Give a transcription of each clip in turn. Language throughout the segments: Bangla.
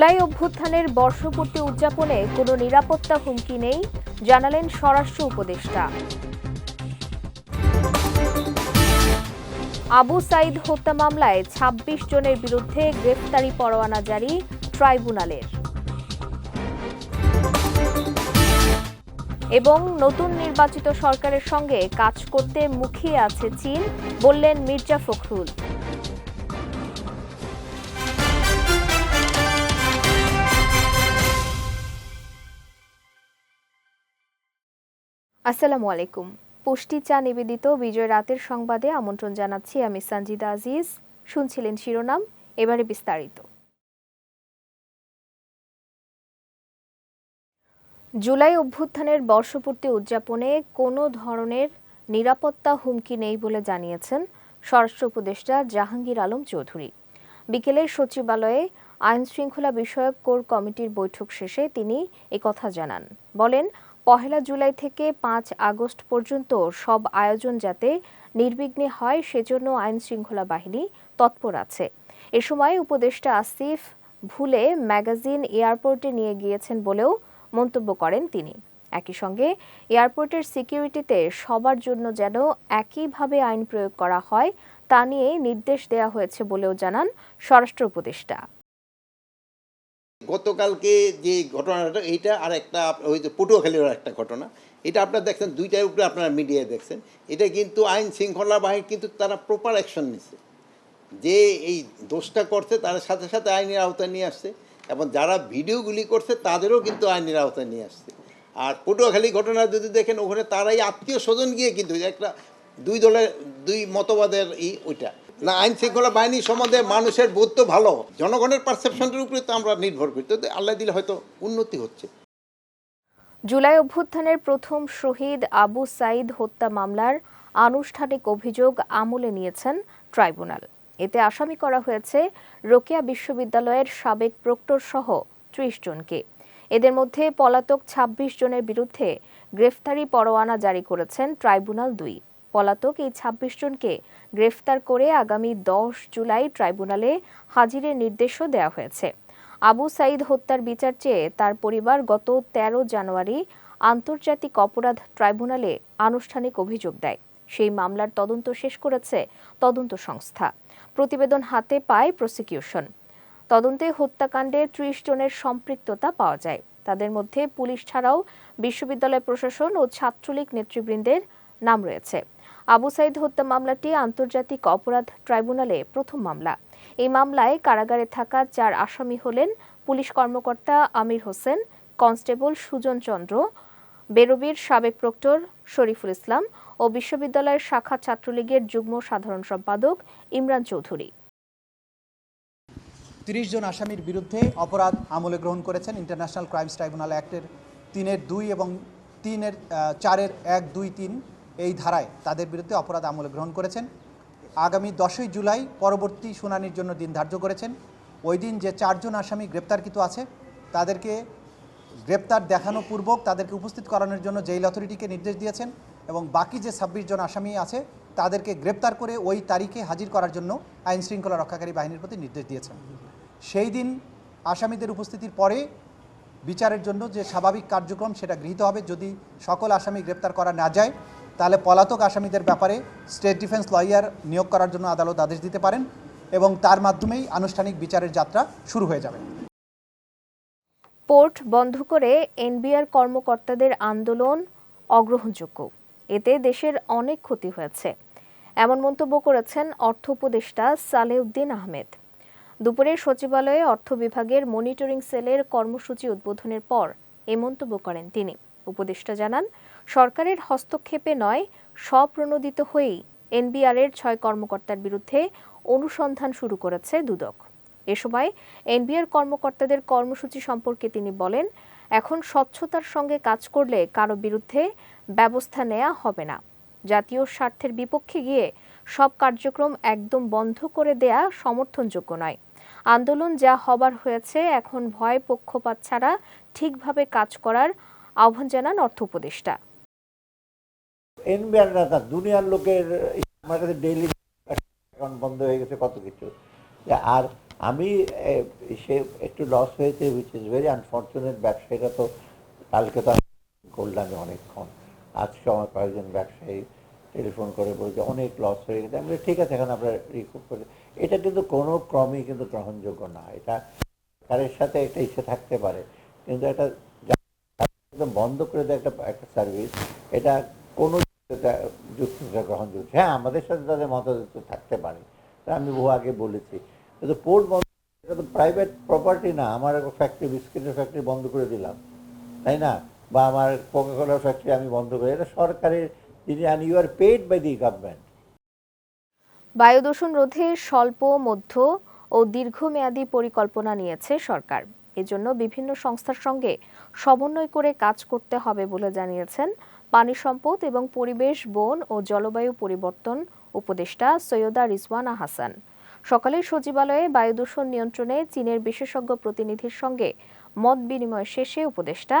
জুলাই অভ্যুত্থানের বর্ষপূর্তি উদযাপনে কোনো নিরাপত্তা হুমকি নেই, জানালেন স্বরাষ্ট্র উপদেষ্টা। আবু সাইদ হত্যা মামলায় ২৬ জনের বিরুদ্ধে গ্রেফতারি পরোয়ানা জারি ট্রাইব্যুনালের। এবং নতুন নির্বাচিত সরকারের সঙ্গে কাজ করতে মুখিয়ে আছে চীন, বললেন মির্জা ফখরুল। আসসালামু আলাইকুম। পুষ্টি চা নিবেদিত বিজয় রাতের সংবাদে আমন্ত্রণ জানাচ্ছি আমি সঞ্জিদা আজিজ। শুনছিলেন শিরোনাম, এবারে বিস্তারিত। জুলাই অভ্যুত্থানের বর্ষপূর্তি উদযাপনে কোনো ধরনের নিরাপত্তা হুমকি নেই বলে জানিয়েছেন স্বরাষ্ট্র উপদেষ্টা জাহাঙ্গীর আলম চৌধুরী। বিকেলে সচিবালয়ে আইন শৃঙ্খলা বিষয়ক কোর কমিটির বৈঠক শেষে তিনি একথা জানান। বলেন পহেলা জুলাই থেকে পাঁচ আগস্ট পর্যন্ত সব আয়োজন যাতে নির্বিঘ্নে হয়, সেজন্য আইন শৃঙ্খলা বাহিনী তৎপর আছে। এ সময় উপদেষ্টা আসিফ ভুলে ম্যাগাজিন এয়ারপোর্টে নিয়ে গিয়েছেন বলেও মন্তব্য করেন তিনি। একই সঙ্গে এয়ারপোর্টের সিকিউরিটিতে সবার জন্য যেন একইভাবে আইন প্রয়োগ করা হয়, তা নিয়ে নির্দেশ দেওয়া হয়েছে বলেও জানান স্বরাষ্ট্র উপদেষ্টা। গতকালকে যে ঘটনাটা, এইটা আর একটা ওই যে পটুয়াখালীর একটা ঘটনা। এটা আপনারা দেখছেন, দুইটার উপরে আপনারা মিডিয়ায় দেখছেন। এটা কিন্তু আইন শৃঙ্খলা বাহিনী কিন্তু তারা প্রপার অ্যাকশন নিছে। যে এই দোষটা করছে, তার সাথে সাথে আইনের আওতায় নিয়ে আসছে এবং যারা ভিডিওগুলি করছে, তাদেরও কিন্তু আইনের আওতায় নিয়ে আসছে। আর পটুয়াখালী ঘটনা যদি দেখেন, ওখানে তারাই আত্মীয় স্বজন গিয়ে কিন্তু একটা দুই দলের, দুই মতবাদের ই ওইটা। না, আইন শৃঙ্খলা বাহিনী সম্বন্ধে মানুষের বোধ তো ভালো। জনগণের পারসেপশনটার উপরে তো আমরা নির্ভর করি। তো আল্লাহ দিলে হয়তো উন্নতি হচ্ছে। জুলাই অভ্যুত্থানের প্রথম শহীদ আবু সাইদ হত্যা মামলার আনুষ্ঠানিক অভিযোগ আমলে নিয়েছেন ট্রাইব্যুনাল। এতে আসামি করা হয়েছে, রোকেয়া বিশ্ববিদ্যালয়ের সাবেক প্রক্টর সহ ত্রিশ জনকে। এদের মধ্যে পলাতক ২৬ জনের বিরুদ্ধে গ্রেফতারি পরোয়ানা জারি করেছেন ট্রাইব্যুনাল দুই। পলাতক এই ২৬ জনকে গ্রেফতার করে আগামী দশ জুলাই ট্রাইব্যুনালে হাজিরের নির্দেশও দেওয়া হয়েছে। আবু সাইদ হত্যার বিচার চেয়ে তার পরিবার গত ১৩ জানুয়ারি আন্তর্জাতিক অপরাধ ট্রাইব্যুনালে আনুষ্ঠানিক অভিযোগ দেয়। সেই মামলার তদন্ত শেষ করেছে তদন্ত সংস্থা। প্রতিবেদন হাতে পায় প্রসিকিউশন। তদন্তে হত্যাকাণ্ডে ত্রিশ জনের সম্পৃক্ততা পাওয়া যায়। তাদের মধ্যে পুলিশ ছাড়াও বিশ্ববিদ্যালয় প্রশাসন ও ছাত্রলীগ নেতৃবৃন্দের নাম রয়েছে। আবু সাইদ হত্যা মামলাটি আন্তর্জাতিক অপরাধ ট্রাইব্যুনালে প্রথম মামলা। এই মামলায় কারাগারে থাকা চার আসামি হলেন পুলিশ কর্মকর্তা আমির হোসেন, কনস্টেবল সুজন চন্দ্র, বেরবির সাবেক প্রক্টর শরীফুল ইসলাম ও বিশ্ববিদ্যালয়ের শাখা ছাত্রলীগের যুগ্ম সাধারণ সম্পাদক ইমরান চৌধুরী। তিরিশ জন আসামির বিরুদ্ধে অপরাধ আমলে গ্রহণ করেছেন ইন্টারন্যাশনাল ক্রাইমস ট্রাইব্যুনাল অ্যাক্টের তিনের দুই এবং তিনের চারের এক, দুই, তিন এই ধারায় তাদের বিরুদ্ধে অপরাধ আমলে গ্রহণ করেছেন। আগামী দশই জুলাই পরবর্তী শুনানির জন্য দিন ধার্য করেছেন। ওই দিন যে চারজন আসামি গ্রেপ্তারকৃত আছে, তাদেরকে গ্রেপ্তার দেখানো পূর্বক তাদেরকে উপস্থিত করানোর জন্য জেইল অথরিটিকে নির্দেশ দিয়েছেন এবং বাকি যে ছাব্বিশ জন আসামি আছে, তাদেরকে গ্রেপ্তার করে ওই তারিখে হাজির করার জন্য আইন শৃঙ্খলা রক্ষাকারী বাহিনীর প্রতি নির্দেশ দিয়েছেন। সেই দিন আসামিদের উপস্থিতির পরে বিচারের জন্য যে স্বাভাবিক কার্যক্রম সেটা গৃহীত হবে। যদি সকল আসামি গ্রেপ্তার করা না যায় তাহলে পলাতক আসামিদের ব্যাপারে স্টেট ডিফেন্স লয়ার নিয়োগ করার জন্য আদালত আদেশ দিতে পারেন এবং তার মাধ্যমেই আনুষ্ঠানিক বিচারের যাত্রা শুরু হয়ে যাবে। পোর্ট বন্ধ করে এনবিআর কর্মকর্তাদের আন্দোলন অগ্রহণযোগ্য। এতে দেশের অনেক ক্ষতি হয়েছে। এমন মন্তব্য করেছেন অর্থ উপদেষ্টা সালেউদ্দিন আহমেদ। দুপুরে সচিবালয়ে অর্থ বিভাগের মনিটরিং সেলের কর্মসূচি উদ্বোধনের পর এ মন্তব্য করেন তিনি। উপদেষ্টা জানান সরকারের হস্তক্ষেপে নয়, স্বপ্রণোদিত হয়েই এনবিআরের ছয় কর্মকর্তার বিরুদ্ধে অনুসন্ধান শুরু করেছে দুদক। এ সময় এনবিআর কর্মকর্তাদের কর্মসূচি সম্পর্কে তিনি বলেন, এখন স্বচ্ছতার সঙ্গে কাজ করলে কারও বিরুদ্ধে ব্যবস্থা নেওয়া হবে না। জাতীয় স্বার্থের বিপক্ষে গিয়ে সব কার্যক্রম একদম বন্ধ করে দেয়া সমর্থনযোগ্য নয়। আন্দোলন যা হবার হয়েছে এখন ভয় পক্ষপাত ছাড়া ঠিকভাবে কাজ করার আহ্বান জানান অর্থ উপদেষ্টা। এনবিআর না দুনিয়ার লোকের, আমার কাছে ডেইলি অ্যাকাউন্ট বন্ধ হয়ে গেছে, কত কিছু। আর আমি সে একটু লস হয়েছে উইচ ইজ ভেরি আনফর্চুনেট ব্যবসায়ীরা তো কালকে তো করলাম অনেকক্ষণ। আজকে আমার কয়েকজন ব্যবসায়ী টেলিফোন করে বলছে, অনেক লস হয়ে গেছে। আমি ঠিক আছে, এখন আপনারা রিকুপ করে এটা কিন্তু কোনো ক্রমেই কিন্তু গ্রহণযোগ্য না। এটা সরকারের সাথে একটা ইচ্ছে থাকতে পারে। কিন্তু একটা একদম বন্ধ করে দেয় একটা একটা সার্ভিস এটা কোনো এটা যুক্তিটা গ্রহণযোগ্য হ্যাঁ আমাদের সাথে তাদের মতামত থাকতে পারে। তা আমি বহু আগে বলেছি। কিন্তু পোর্ট বন্ধ এটা তো প্রাইভেট প্রপার্টি না, আমার একটা ফ্যাক্টরি বিস্কিটের ফ্যাক্টরি বন্ধ করে দিলাম। তাই না? বা আমার কোকাকোলার ফ্যাক্টরি আমি বন্ধ করে, এটা সরকারের যিনি and you are paid by the government বায়ু দূষণ রোধে স্বল্প, মধ্য ও দীর্ঘমেয়াদী পরিকল্পনা নিয়েছে সরকার। এজন্য বিভিন্ন সংস্থার সঙ্গে সমন্বয় করে কাজ করতে হবে বলে জানিয়েছেন পানি সম্পদ এবং পরিবেশ, বন ও জলবায়ু পরিবর্তন উপদেষ্টা সৈয়দা রিজওয়ানা হাসান। সকালে সচিবালয়ে বায়ু দূষণ নিয়ন্ত্রণে চীনের বিশেষজ্ঞ প্রতিনিধির সঙ্গে মত বিনিময় শেষে উপদেষ্টা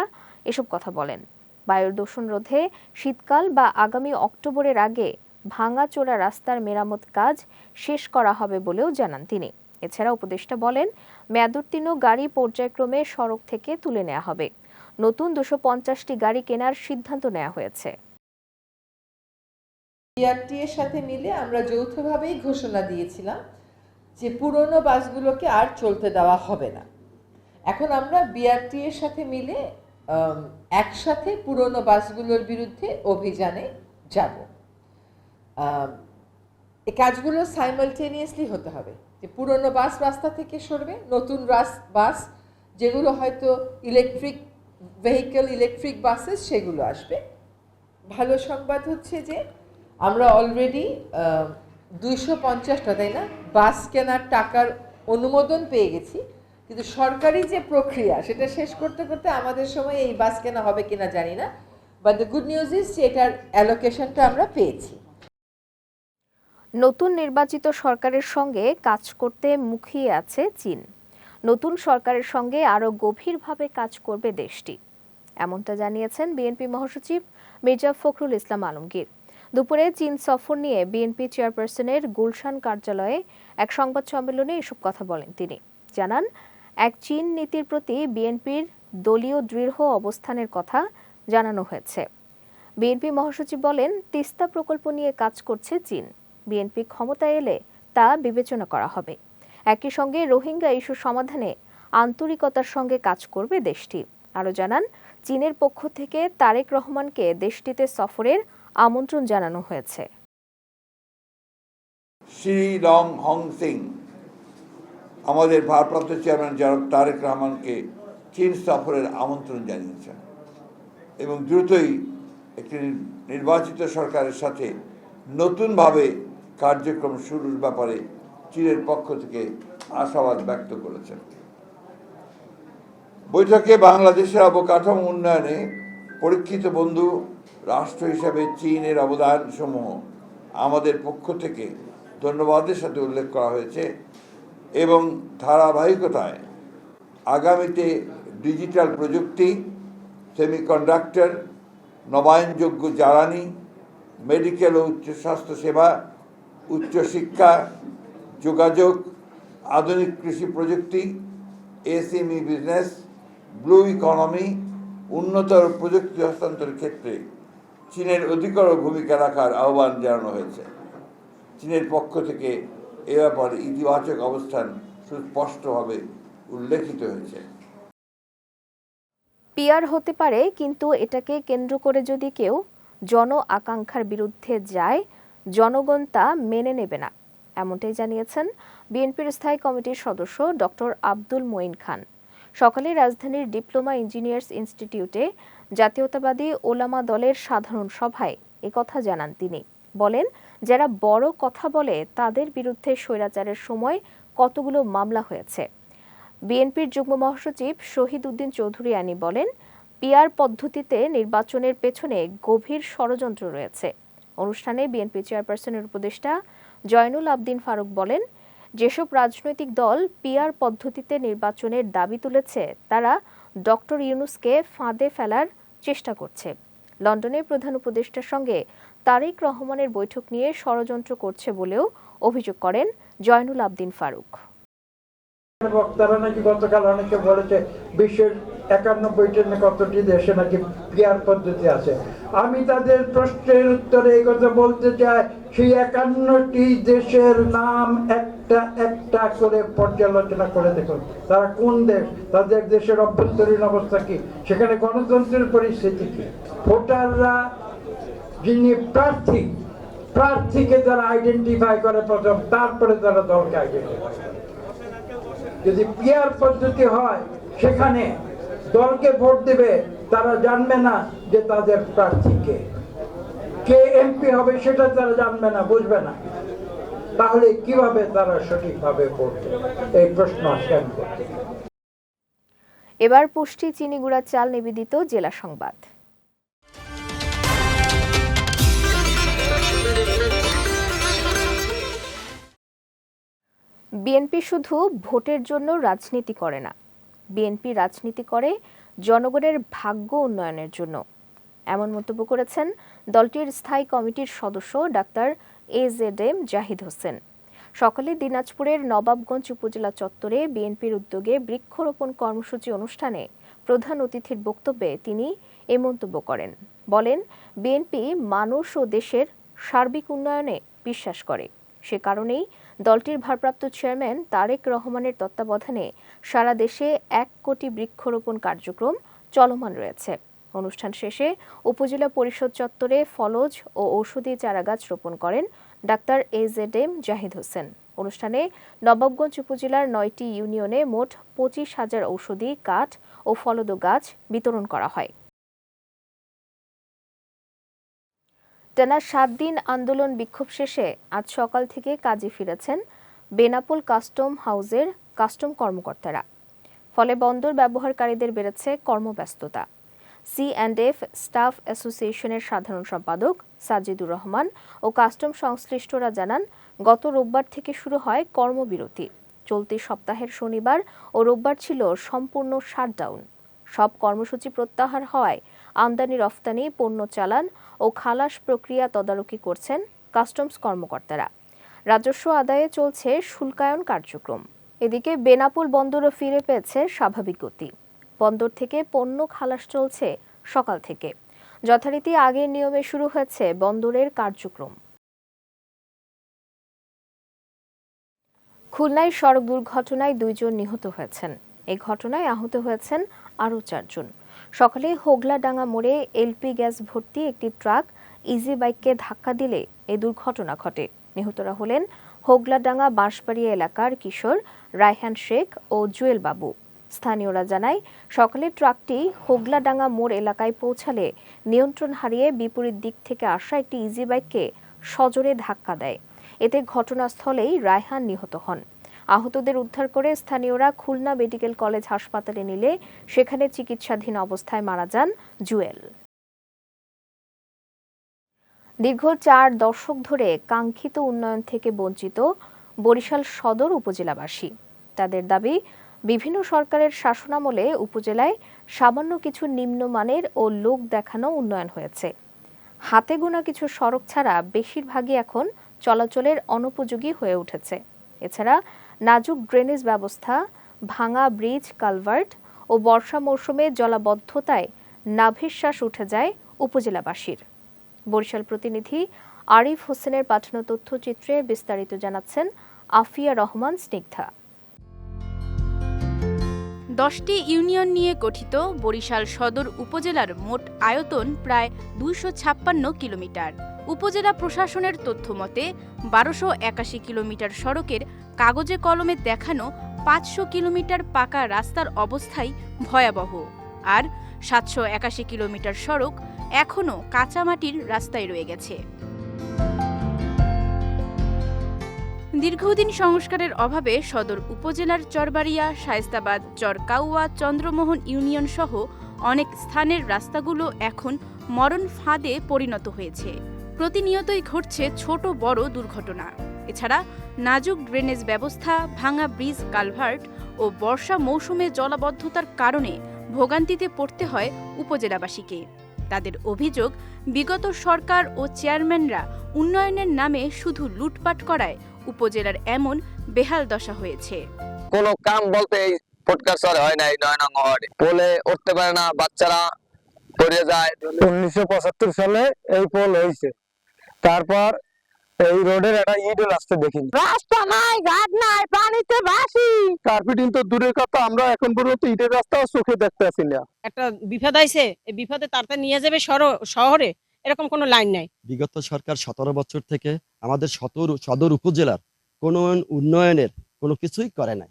এসব কথা বলেন। বায়ুর দূষণ রোধে শীতকাল বা আগামী অক্টোবরের আগে ভাঙাচোরা রাস্তার মেরামত কাজ শেষ করা হবে বলেও জানান তিনি। এছাড়া উপদেষ্টা বলেন, মেয়াদোত্তীর্ণ গাড়ি পর্যায়ক্রমে সড়ক থেকে তুলে নেওয়া হবে। নতুন দুশো পঞ্চাশটি গাড়ি কেনার সিদ্ধান্ত নেওয়া হয়েছে। বিআরটি এর সাথে মিলে আমরা যৌথভাবেই ঘোষণা দিয়েছিলাম যে পুরনো বাসগুলোকে আর চলতে দেওয়া হবে না। এখন আমরা বিআরটি এর সাথে মিলে একসাথে পুরনো বাসগুলোর বিরুদ্ধে অভিযানে যাব। এই কাজগুলো সাইমালটেনিয়াসলি হতে হবে। যে পুরনো বাস রাস্তা থেকে সরবে, নতুন বাস, যেগুলো হয়তো ইলেকট্রিক ভেহিকেল ইলেকট্রিক বাসেস সেগুলো আসবে। ভালো সংবাদ হচ্ছে যে, আমরা অলরেডি দুইশো পঞ্চাশটা, তাই না? বাস কেনার টাকার অনুমোদন পেয়ে গেছি। কিন্তু সরকারি যে প্রক্রিয়া, সেটা শেষ করতে করতে আমাদের সময় এই বাস কেনা হবে কিনা জানি না। But the good news is এটার অ্যালোকেশনটা আমরা পেয়েছি। নতুন নির্বাচিত সরকারের সঙ্গে কাজ করতে মুখিয়ে আছে চীন। নতুন সরকারের সঙ্গে আরও গভীরভাবে কাজ করবে দেশটি। এমনটা জানিয়েছেন বিএনপি মহাসচিব মির্জা ফখরুল ইসলাম আলমগীর। দুপুরে চীন সফর নিয়ে বিএনপি চেয়ারপারসনের গুলশান কার্যালয়ে এক সংবাদ সম্মেলনে এসব কথা বলেন তিনি। জানান, এক চীন নীতির প্রতি বিএনপির দলীয় দৃঢ় অবস্থানের কথা জানানো হয়েছে। বিএনপি মহাসচিব বলেন, তিস্তা প্রকল্প নিয়ে কাজ করছে চীন। বিএনপি ক্ষমতায় এলে তা বিবেচনা করা হবে। একই সঙ্গে রোহিঙ্গা ইস্যু সমাধানে আন্তরিকতার সঙ্গে কাজ করবে দেশটি। আরও জানান, চীনের পক্ষ থেকে তারেক রহমানকে দেশটিতে সফরের আমন্ত্রণ জানানো হয়েছে। শ্রী আমাদের ভারপ্রাপ্ত চেয়ারম্যান জনাব তারেক রহমানকে চীন সফরের আমন্ত্রণ জানিয়েছেন এবং দ্রুতই একটি নির্বাচিত সরকারের সাথে নতুনভাবে কার্যক্রম শুরুর ব্যাপারে চীনের পক্ষ থেকে আশাবাদ ব্যক্ত করেছেন। বৈঠকে বাংলাদেশের অবকাঠামো উন্নয়নে পরীক্ষিত বন্ধু রাষ্ট্র হিসাবে চীনের অবদান সমূহ আমাদের পক্ষ থেকে ধন্যবাদের সাথে উল্লেখ করা হয়েছে এবং ধারাবাহিকতায় আগামীতে ডিজিটাল প্রযুক্তি, সেমিকন্ডাক্টর, নবায়নযোগ্য জ্বালানি, মেডিকেল ও উচ্চ সেবা, উচ্চশিক্ষা যোগাযোগ, আধুনিক কৃষি প্রযুক্তি, এসএমই বিজনেস, ব্লু ইকোনমি উন্নতর প্রযুক্তি হস্তান্তরের ক্ষেত্রে চীনের অধিকর ভূমিকা রাখার আহ্বান জানানো হয়েছে। চীনের পক্ষ থেকে এ ব্যাপারে ইতিবাচক অবস্থান সুস্পষ্টভাবে উল্লেখিত হয়েছে। পিয়ার হতে পারে, কিন্তু এটাকে কেন্দ্র করে যদি কেউ জন আকাঙ্ক্ষার বিরুদ্ধে যায়, জনগণ তা মেনে নেবে না। এমনটাই জানিয়েছেন বিএনপির স্থায়ী কমিটির সদস্য ডক্টর আব্দুল মঈন খান। সকালে রাজধানীর ডিপ্লোমা ইঞ্জিনিয়ার্স ইনস্টিটিউটে জাতীয়তাবাদী ওলামা দলের সাধারণ সভায় একথা জানান তিনি। বলেন, যারা বড় কথা বলে তাদের বিরুদ্ধে স্বৈরাচারের সময় কতগুলো মামলা হয়েছে। বিএনপির যুগ্ম মহাসচিব শহীদ উদ্দিন চৌধুরী আনি বলেন, পিআর পদ্ধতিতে নির্বাচনের পেছনে গভীর ষড়যন্ত্র রয়েছে। অনুষ্ঠানে বিএনপি চেয়ারপারসনের উপদেষ্টা জয়নুল আবদিন ফারুক বলেন, যেসব রাজনৈতিক দল পিআর পদ্ধতিতে নির্বাচনের দাবি তুলেছে, তারা ডক্টর ইউনুসকে ফাঁদে ফেলার চেষ্টা করছে। লন্ডনের প্রধান উপদেষ্টার সঙ্গে তারেক রহমানের বৈঠক নিয়ে ষড়যন্ত্র করছে বলেও অভিযোগ করেন জয়নুল আবদিন ফারুক। বক্তারা নাকি গতকাল অনেকে বলেছে, বিশ্বের একানব্বইটা না কতটি দেশে নাকি পিয়ার পদ্ধতি আছে? আমি তাদের প্রশ্নের উত্তরে এই কথা বলতে চাই, সেই একান্নটি দেশের নাম একটা একটা করে পর্যালোচনা করে দেখুন। তারা কোন দেশ? তাদের দেশের অভ্যন্তরীণ অবস্থা কি? সেখানে গণতন্ত্রের পরিস্থিতি কি? ভোটাররা যিনি প্রার্থী, প্রার্থীকে তারা আইডেন্টিফাই করে প্রথম, তারপরে তারা দলকে আইডেন্টিফাই যদি পিয়ার পদ্ধতি হয়, সেখানে দলকে ভোট দেবে, তারা জানবে না যে তাদের প্রার্থীকে কে। এমপি হবে সেটা তারা জানবে না, বুঝবে না। তাহলে কীভাবে তারা সঠিকভাবে দেবে? এই প্রশ্ন আসে আমি করতে। চাই। এবার পুষ্টি চিনি গুঁড়া চাল নিবেদিত জেলা সংবাদ। বিএনপি শুধু ভোটের জন্য রাজনীতি করে না বিএনপি রাজনীতি করে জনগণের ভাগ্য উন্নয়নের জন্য। এমন মন্তব্য করেছেন দলটির স্থায়ী কমিটির সদস্য doctor A Z M Zahid Hossain. সকালে দিনাজপুরের নবাবগঞ্জ উপজেলা চত্বরে বিএনপির উদ্যোগে বৃক্ষরোপণ কর্মসূচি অনুষ্ঠানে প্রধান অতিথির বক্তব্যে তিনি এ মন্তব্য করেন। বলেন, বিএনপি মানুষ ও দেশের সার্বিক উন্নয়নে বিশ্বাস করে। সে কারণেই দলটির ভারপ্রাপ্ত চেয়ারম্যান তারেক রহমানের তত্ত্বাবধানে সারা দেশে এক কোটি বৃক্ষরোপণ কার্যক্রম চলমান রয়েছে। অনুষ্ঠান শেষে উপজেলা পরিষদ চত্বরে ফলজ ও ঔষধি চারাগাছ রোপণ করেন doctor A Z M Zahid Hossain. অনুষ্ঠানে নবাবগঞ্জ উপজেলার নয়টি ইউনিয়নে মোট পঁচিশ হাজার ঔষধি, কাঠ ও ফলদ গাছ বিতরণ করা হয়। টানা সাত দিন আন্দোলন বিক্ষোভ শেষে আজ সকাল থেকে কাজে ফিরেছেন বেনাপোল কাস্টম হাউসের কাস্টম কর্মকর্তারা। ফলে বন্দর ব্যবহারকারীদের বেড়েছে কর্মব্যস্ততা। সি অ্যান্ড এফ স্টাফ অ্যাসোসিয়েশনের সাধারণ সম্পাদক সাজিদুর রহমান ও কাস্টম সংশ্লিষ্টরা জানান, গত রোববার থেকে শুরু হয় কর্মবিরতি। চলতি সপ্তাহের শনিবার ও রোববার ছিল সম্পূর্ণ শাটডাউন। সব কর্মসূচি প্রত্যাহার হওয়ায় আমদানি রফতানি, পণ্য চালান ও খালাস প্রক্রিয়া তদারকি করছেন কাস্টমস কর্মকর্তারা। রাজস্ব আদায়ে চলছে শুল্কায়ন কার্যক্রম। এদিকে বেনাপুল বন্দরও ফিরে পেয়েছে স্বাভাবিক গতি। বন্দর থেকে পণ্য খালাস চলছে সকাল থেকে। যথারীতি আগের নিয়মে শুরু হয়েছে বন্দরের কার্যক্রম। খুলনায় সড়ক দুর্ঘটনায় দুইজন নিহত হয়েছেন। এই ঘটনায় আহত হয়েছেন আরও চারজন। সকালে হোগলাডাঙ্গা মোড়ে এলপি গ্যাস ভর্তি একটি ট্রাক ইজি বাইককে ধাক্কা দিলে এই দুর্ঘটনা ঘটে। নিহতরা হলেন হোগলাডাঙ্গা বাঁশবাড়িয়া এলাকার কিশোর রায়হান শেখ ও জুয়েল বাবু। স্থানীয়রা জানায়, সকালে ট্রাকটি হোগলাডাঙ্গা মোড় এলাকায় পৌঁছালে নিয়ন্ত্রণ হারিয়ে বিপরীত দিক থেকে আসা একটি ইজি বাইককে সজোরে ধাক্কা দেয়। এতে ঘটনাস্থলেই রায়হান নিহত হন। আহতদের উদ্ধার করে স্থানীয়রা খুলনা মেডিকেল কলেজ হাসপাতালে নিলে সেখানে চিকিৎসাধীন অবস্থায় মারা যান জুয়েল। দীর্ঘ চার দশক ধরে কাঙ্ক্ষিত উন্নয়ন থেকে বঞ্চিত বরিশাল সদর উপজেলাবাসী। তাদের দাবি, বিভিন্ন সরকারের শাসনামলে উপজেলায় সামান্য কিছু নিম্নমানের ও লোক দেখানো উন্নয়ন হয়েছে। হাতে গোনা কিছু সড়ক ছাড়া বেশিরভাগই এখন চলাচলের অনুপযোগী হয়ে উঠেছে। এছাড়া নাজুক ড্রেনেজ ব্যবস্থা, ভাঙা ব্রিজ, কালভার্ট ও বর্ষা মৌসুমে জলাবদ্ধতায় নাভিশ্বাস উঠে যায় উপজেলাবাসীর। বরিশাল প্রতিনিধি আরিফ হোসেনের পাঠানো তথ্যচিত্রে বিস্তারিত জানাচ্ছেন আফিয়া রহমান স্নিগ্ধা। দশটি ইউনিয়ন নিয়ে গঠিত বরিশাল সদর উপজেলার মোট আয়তন প্রায় দুইশো ছাপ্পান্ন কিলোমিটার। উপজেলা প্রশাসনের তথ্য মতে বারোশো একাশি কিলোমিটার সড়কের কাগজে কলমে দেখানো পাঁচশো কিলোমিটার পাকা রাস্তার অবস্থাই ভয়াবহ। আর সাতশো একাশি কিলোমিটার সড়ক এখনও কাঁচামাটির রাস্তায় রয়ে গেছে। দীর্ঘদিন সংস্কারের অভাবে সদর উপজেলার চরবাড়িয়া, শায়েস্তাবাদ, চরকাউয়া, চন্দ্রমোহন ইউনিয়ন সহ অনেক স্থানের রাস্তাগুলো এখন মরণ ফাঁদে পরিণত হয়েছে। প্রতিনিয়তই ঘটছে ছোট বড় দুর্ঘটনা। এছাড়া নাজুক ড্রেনেজ ব্যবস্থা ভাঙা ব্রিজ কালভার্ট ও বর্ষা মৌসুমে জলাবদ্ধতার কারণে ভোগান্তিতে পড়তে হয় উপজেলাবাসীকে। তাদের অভিযোগ বিগত সরকার ও চেয়ারম্যানরা উন্নয়নের নামে শুধু লুটপাট করায় উপজেলার এমন বেহাল দশা হয়েছে। কোনো কাম বলতে ফুটকার শহরে হয় না এই নয় নং ওয়ার্ডে। পোলে উঠতে পারে না বাচ্চারা পড়ে যায়। উনিশশো পঁচাত্তর সালে এই পোল হয়েছে। তারপর এই রোডের একটা ইটও রাস্তা দেখিনি রাস্তা নাই ঘাট নাই পানিতে ভাসি। কার্পেটিং তো দূরের কথা আমরা এখন পর্যন্ত ইটের রাস্তাও চোখে দেখতে আসি না। একটা বিপদ আইছে এই বিপদে তাড়াতাড়ি নিয়ে যাবে শহরে এরকম কোনো লাইন নাই। বিগত সরকার সতেরো বছর থেকে আমাদের সদর সদর উপজেলার কোনো উন্নয়নের কোনো কিছুই করে নাই।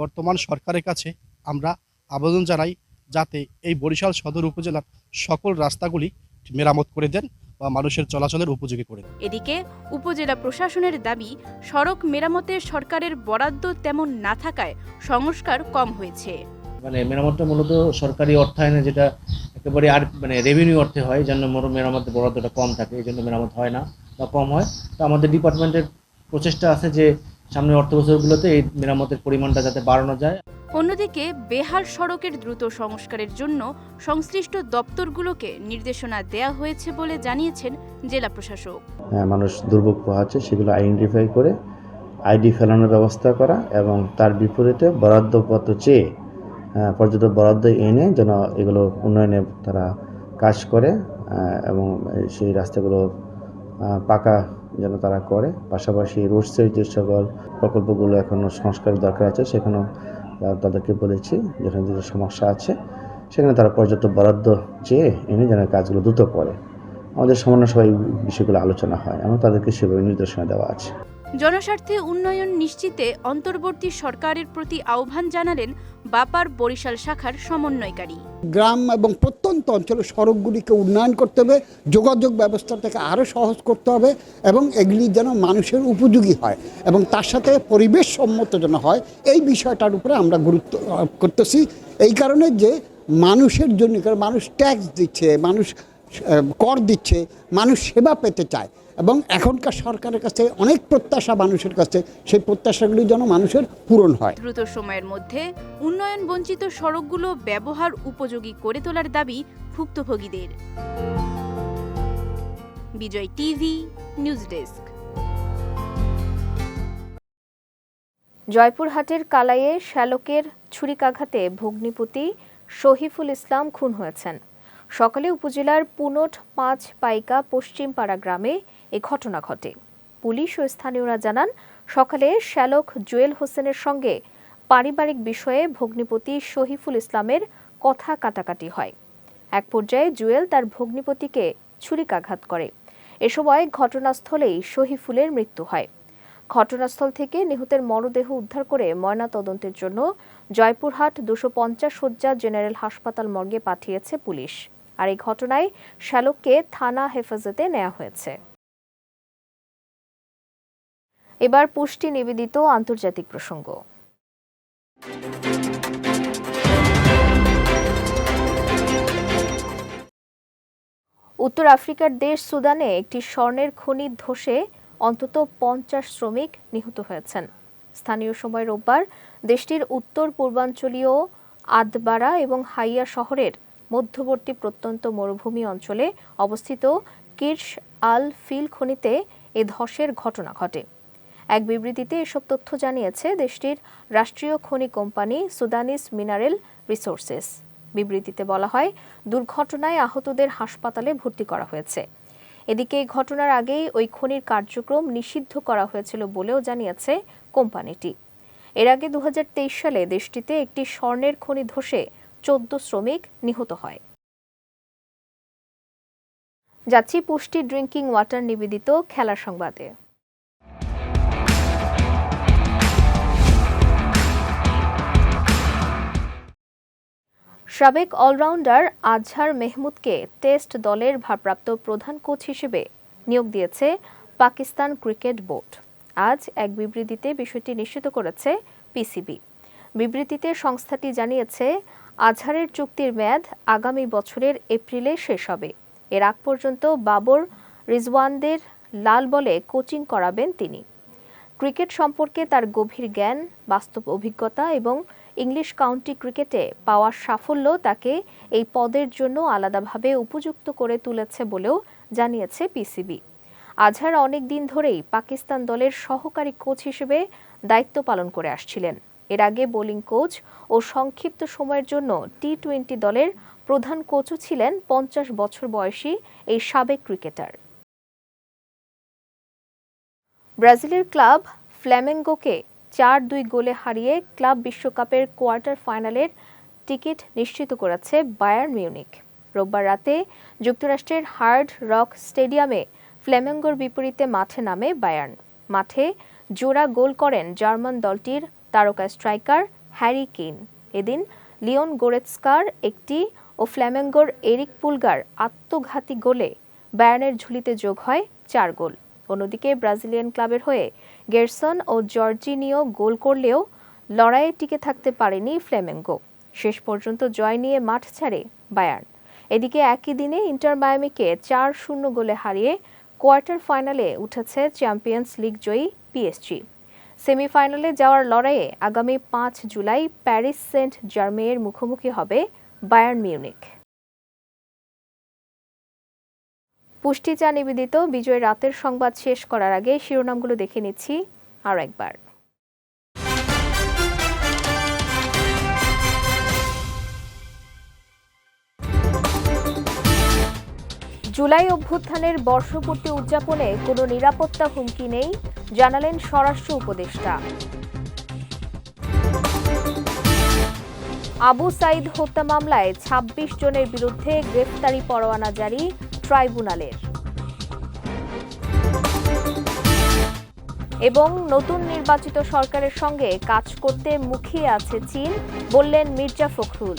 বর্তমান সরকারের কাছে আমরা আবেদন জানাই যাতে এই বরিশাল সদর উপজেলার সকল রাস্তাগুলি মেরামত করে দেন। বা মানুষের চলাচলের উপযোগী করে এদিকে উপজেলা প্রশাসনের দাবি সড়ক মেরামতে সরকারের বরাদ্দ তেমন না থাকায় সংস্কার কম হয়েছে। মানে মেরামতটা মূলত সরকারি অর্থায়নে যেটা একেবারে আর মানে রেভিনিউ অর্থে হয় মোর- মেরামতের বরাদ্দটা কম থাকে এই জন্য মেরামত হয় না বা কম হয়। তো আমাদের ডিপার্টমেন্টের প্রচেষ্টা আছে যে সামনের অর্থ বছরগুলোতে এই মেরামতের পরিমাণটা যাতে বাড়ানো যায়। অন্যদিকে বেহাল সড়কের দ্রুত সংস্কারের জন্য সংশ্লিষ্ট দপ্তরগুলোকে নির্দেশনা দেয়া হয়েছে বলে জানিয়েছেন জেলা প্রশাসক। হ্যাঁ, মানুষ দুর্ভোগ পোহাচ্ছে সেগুলো আইডেন্টিফাই করে আইডি ফেলানোর ব্যবস্থা করা এবং তার বিপরীতে বরাদ্দপত্র চেয়ে আহ, পর্যাপ্ত বরাদ্দ এনে যেন এগুলো উন্নয়নে তারা কাজ করে এবং সেই রাস্তাগুলো পাকা যেন তারা করে। পাশাপাশি রোড রোডসের যে সকল প্রকল্পগুলো এখনও সংস্কারের দরকার আছে সেখানেও তাদেরকে বলেছি, যেখানে যে সমস্যা আছে, সেখানে তারা পর্যাপ্ত বরাদ্দ চেয়ে এনে যেন কাজগুলো দ্রুত করে। আমাদের সমন্বয় সবাই বিষয়গুলো আলোচনা হয়, এবং তাদেরকে সেভাবে নির্দেশনা দেওয়া আছে। জনস্বার্থে উন্নয়ন নিশ্চিতে অন্তর্বর্তী সরকারের প্রতি আহ্বান জানালেন বাপার বরিশাল শাখার সমন্বয়কারী। গ্রাম এবং প্রত্যন্ত অঞ্চলে সড়কগুলিকে উন্নয়ন করতে হবে, যোগাযোগ ব্যবস্থাটাকে আরও সহজ করতে হবে এবং এগুলি যেন মানুষের উপযোগী হয় এবং তার সাথে পরিবেশ সম্মত যেন হয়, এই বিষয়টার উপরে আমরা গুরুত্ব করতেছি। এই কারণে যে মানুষের জন্য মানুষ ট্যাক্স দিচ্ছে, মানুষ কর দিচ্ছে, মানুষ সেবা পেতে চায়। এবং এখনকার সরকারের কাছে অনেক প্রত্যাশা মানুষের কাছে সেই প্রত্যাশাগুলি যেন মানুষের পূরণ হয়। দ্রুত সময়ের মধ্যে উন্নয়ন বঞ্চিত সড়কগুলো ব্যবহার উপযোগী করে তোলার দাবি ভুক্তভোগীদের। Bijoy TV news desk. জয়পুরহাটের কালাইয়ে শ্যালকের ছুরিকাঘাতে ভগ্নিপতি শহীফুল ইসলাম খুন হয়েছেন। সকালে উপজেলার পুনট পাঁচ পাইকা পশ্চিমপাড়া গ্রামে এ ঘটনা ঘটে। পুলিশ ও স্থানীয়রা জানান, সকালে শ্যালক জুয়েল হোসেনের সঙ্গে পারিবারিক বিষয়ে ভগ্নিপতি শহীফুল ইসলামের কথা কাটাকাটি হয়। এক পর্যায়ে জুয়েল তার ভগ্নিপতিকে ছুরিকাঘাত করে। এ সময় ঘটনাস্থলেই শহীফুলের মৃত্যু হয়। ঘটনাস্থল থেকে নিহতের মরদেহ উদ্ধার করে ময়না তদন্তের জন্য জয়পুরহাট দুশো পঞ্চাশ শয্যা জেনারেল হাসপাতাল মর্গে পাঠিয়েছে পুলিশ। আর এই ঘটনায় শ্যালককে থানা হেফাজতে নেওয়া হয়েছে। এবার পুষ্টি নিবেদিত আন্তর্জাতিক প্রসঙ্গ। উত্তর আফ্রিকার দেশ সুদানে একটি স্বর্ণের খনি ধসে অন্তত পঞ্চাশ শ্রমিক নিহত হয়েছেন। স্থানীয় সময় রোববার দেশটির উত্তর পূর্বাঞ্চলীয় আদবারা এবং হাইয়া শহরের মধ্যবর্তী প্রত্যন্ত মরুভূমি অঞ্চলে অবস্থিত কির্শ আল ফিল খনিতে এ ধসের ঘটনা ঘটে। এক বিবৃতিতে এসব তথ্য জানিয়েছে দেশটির রাষ্ট্রীয় খনি কোম্পানি সুদানিস মিনারেল রিসোর্সেস। বিবৃতিতে বলা হয়, দুর্ঘটনায় আহতদের হাসপাতালে ভর্তি করা হয়েছে। এদিকে এই ঘটনার আগেই ওই খনির কার্যক্রম নিষিদ্ধ করা হয়েছিল বলেও জানিয়েছে কোম্পানিটি। এর আগে দু হাজার তেইশ সালে দেশটিতে একটি স্বর্ণের খনি ধসে চোদ্দ শ্রমিক নিহত হয়। যাচ্ছি পুষ্টি ড্রিঙ্কিং ওয়াটার নিবেদিত খেলার সংবাদে। সাবেক অলরাউন্ডার আজহার মেহমুদকে টেস্ট দলের ভারপ্রাপ্ত প্রধান কোচ হিসেবে নিয়োগ দিয়েছে পাকিস্তান ক্রিকেট বোর্ড। আজ এক বিবৃতিতে বিষয়টি নিশ্চিত করেছে পিসিবি। বিবৃতিতে সংস্থাটি জানিয়েছে আজহারের চুক্তির মেয়াদ আগামী বছরের এপ্রিলে শেষ হবে। এর আগ পর্যন্ত বাবর রিজওয়ানদের লাল বলে কোচিং করাবেন তিনি। ক্রিকেট সম্পর্কে তার গভীর জ্ঞান, বাস্তব অভিজ্ঞতা এবং ইংলিশ কাউন্টি ক্রিকেটে পাওয়া সাফল্য তাকে এই পদের জন্য আলাদাভাবে উপযুক্ত করে তুলেছে বলেও জানিয়েছে পিসিবি। আজহার অনেক দিন ধরেই পাকিস্তান দলের সহকারী কোচ হিসেবে দায়িত্ব পালন করে আসছিলেন। এর আগে বোলিং কোচ ও সংক্ষিপ্ত সময়ের জন্য টি টোয়েন্টি দলের প্রধান কোচও ছিলেন পঞ্চাশ বছর বয়সী এই সাবেক ক্রিকেটার। ব্রাজিলের ক্লাব ফ্ল্যামেঙ্গোকে চার দুই গোলে হারিয়ে ক্লাব বিশ্বকাপের কোয়ার্টার ফাইনালের টিকিট নিশ্চিত করেছে বায়ার্ন মিউনিক রোববার রাতে যুক্তরাষ্ট্রের হার্ড রক স্টেডিয়ামে ফ্ল্যামেঙ্গোর বিপরীতে মাঠে নামে বায়ার্ন। মাঠে জোড়া গোল করেন জার্মান দলটির তারকা স্ট্রাইকার হ্যারি কেইন। এদিন লিওন গোরেৎস্কার একটি ও ফ্ল্যামেঙ্গোর এরিক পুলগার আত্মঘাতী গোলে বায়ার্নের ঝুলিতে যোগ হয় চার গোল। অন্যদিকে ব্রাজিলিয়ান ক্লাবের হয়ে গেরসন ও জর্জিনিও গোল করলেও লড়াইয়ে টিকে থাকতে পারেনি ফ্লেমেঙ্গো শেষ পর্যন্ত জয় নিয়ে মাঠ ছাড়ে বায়ার্ন। এদিকে একই দিনে ইন্টার মায়ামিকে চার শূন্য গোলে হারিয়ে কোয়ার্টার ফাইনালে উঠেছে চ্যাম্পিয়ন্স লিগ জয়ী পিএসজি। সেমিফাইনালে যাওয়ার লড়াইয়ে আগামী পাঁচ জুলাই প্যারিস সেন্ট জার্মেয়ের মুখোমুখি হবে বায়ার্ন মিউনিক পুষ্টি চা নিবেদিত বিজয় রাতের সংবাদ শেষ করার আগে শিরোনামগুলো দেখে নিচ্ছি আর একবার। জুলাই অভ্যুত্থানের বর্ষপূর্তি উদযাপনে কোনো নিরাপত্তা হুমকি নেই, জানালেন স্বরাষ্ট্র উপদেষ্টা। আবু সাইদ হত্যা মামলায় ২৬ জনের বিরুদ্ধে গ্রেফতারি পরোয়ানা জারি ট্রাইব্যুনালের। এবং নতুন নির্বাচিত সরকারের সঙ্গে কাজ করতে মুখিয়ে আছে চীন, বললেন মির্জা ফখরুল।